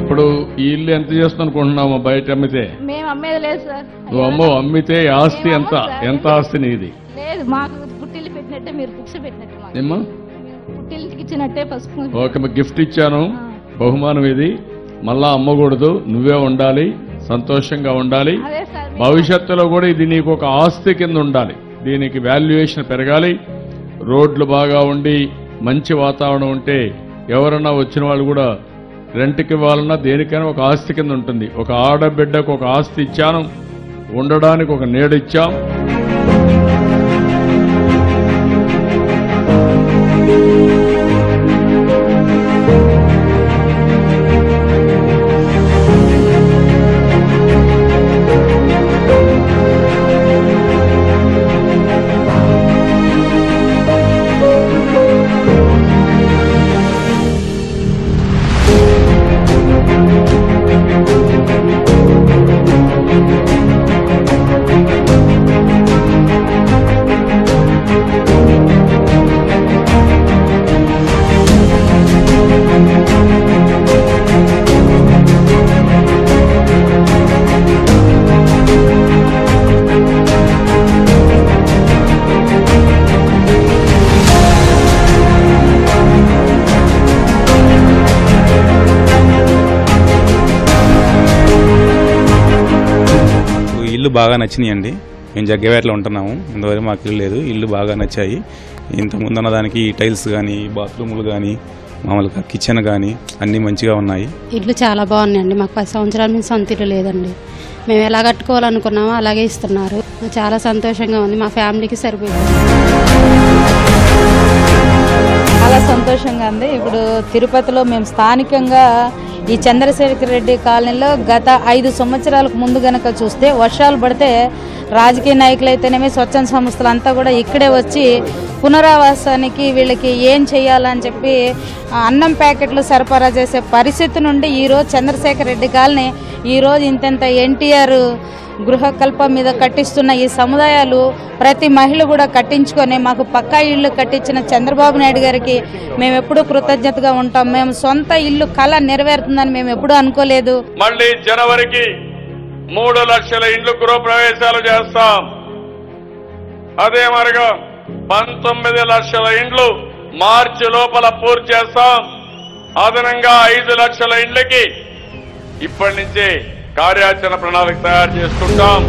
ఇప్పుడు ఈ ఇల్లు ఎంత చేస్తుంది అనుకుంటున్నాము బయట అమ్మితే? మేము అమ్మేది లేదు సార్. నువ్వు అమ్మో అమ్మితే ఆస్తి ఎంత. ఎంత ఆస్తి నీది? లేదు మాకు పుట్టిల్లు పెట్టినట్టే మీరు బుక్స్ పెట్టినట్టు పుట్టిల్లికి ఇచ్చినట్టే పసుపు ఓకే గిఫ్ట్ ఇచ్చాను. బహుమానం ఇది. మళ్ళా అమ్మకూడదు. నువ్వే ఉండాలి. సంతోషంగా ఉండాలి. భవిష్యత్తులో కూడా ఇది నీకు ఒక ఆస్తి కింద ఉండాలి. దీనికి వాల్యుయేషన్ పెరగాలి. రోడ్లు బాగా ఉండి మంచి వాతావరణం ఉంటే ఎవరన్నా వచ్చిన వాళ్ళు కూడా రెంట్కి ఇవ్వాలన్నా దేనికైనా ఒక ఆస్తి కింద ఉంటుంది. ఒక ఆడబిడ్డకు ఒక ఆస్తి ఇచ్చాను. ఉండడానికి ఒక నీడ ఇచ్చాం. ఇల్లు బాగా నచ్చినాయండి. మేము జగ్గవేటలో ఉంటున్నాము. ఇంతవరకు మాకు ఇల్లు లేదు. ఇల్లు బాగా నచ్చాయి. ఇంతకుముందు ఉన్న దానికి ఈ టైల్స్ కానీ బాత్రూములు కానీ మామూలుగా కిచెన్ కానీ అన్నీ మంచిగా ఉన్నాయి. ఇల్లు చాలా బాగున్నాయండి. మాకు పది సంవత్సరాల నుంచి సొంత ఇల్లు లేదండి. మేము ఎలా కట్టుకోవాలనుకున్నామో అలాగే ఇస్తున్నారు. చాలా సంతోషంగా ఉంది. మా ఫ్యామిలీకి సరిపోయింది. చాలా సంతోషంగా ఉంది. ఇప్పుడు తిరుపతిలో మేము స్థానికంగా ఈ చంద్రశేఖర్ రెడ్డి కాలనీలో గత ఐదు సంవత్సరాలకు ముందు గనక చూస్తే వర్షాలు పడితే రాజకీయ నాయకులైతేనేమి స్వచ్ఛంద సంస్థలు అంతా కూడా ఇక్కడే వచ్చి పునరావాసానికి వీళ్ళకి ఏం చేయాలని చెప్పి అన్నం ప్యాకెట్లు సరఫరా చేసే పరిస్థితి నుండి ఈరోజు చంద్రశేఖర్ రెడ్డి కాలనీ ఈరోజు ఇంతెంత ఎన్టీఆర్ గృహకల్ప మీద కట్టిస్తున్న ఈ సముదాయాలు ప్రతి మహిళ కూడా కట్టించుకొని మాకు పక్కా ఇల్లు కట్టించిన చంద్రబాబు నాయుడు గారికి మేము ఎప్పుడూ కృతజ్ఞతగా ఉంటాం. మేము సొంత ఇల్లు కళ నెరవేరుతుందని మేము ఎప్పుడూ అనుకోలేదు. మళ్ళీ జనవరికి మూడు లక్షల ఇండ్లు గృహప్రవేశాలు చేస్తాం. అదే మరిగా పంతొమ్మిది లక్షల ఇండ్లు మార్చి లోపల పూర్తి చేస్తాం. అదనంగా ఐదు లక్షల ఇండ్లకి ఇప్పటి నుంచే కార్యాచరణ ప్రణాళిక తయారు చేసుకుంటాం.